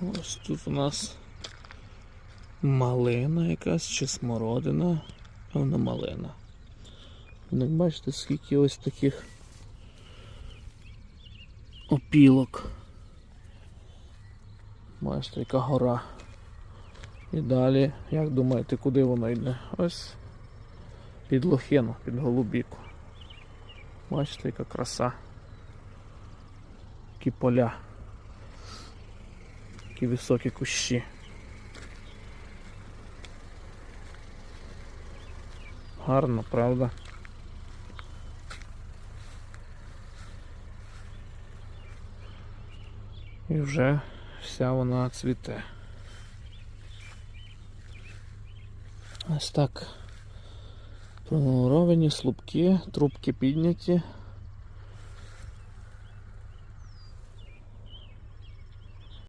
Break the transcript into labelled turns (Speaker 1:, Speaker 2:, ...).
Speaker 1: Ось тут у нас малина якась чи смородина. Певно, малина. Ну, бачите, скільки ось таких опілок. Бачите, яка гора. І далі, як думаєте, куди воно йде? Ось під лохину, під голубіку. Бачите, яка краса. Які поля. Які високі кущі. Гарно, правда? І вже вся вона цвіте. Ось так. Пронумеровані слупки, трубки підняті.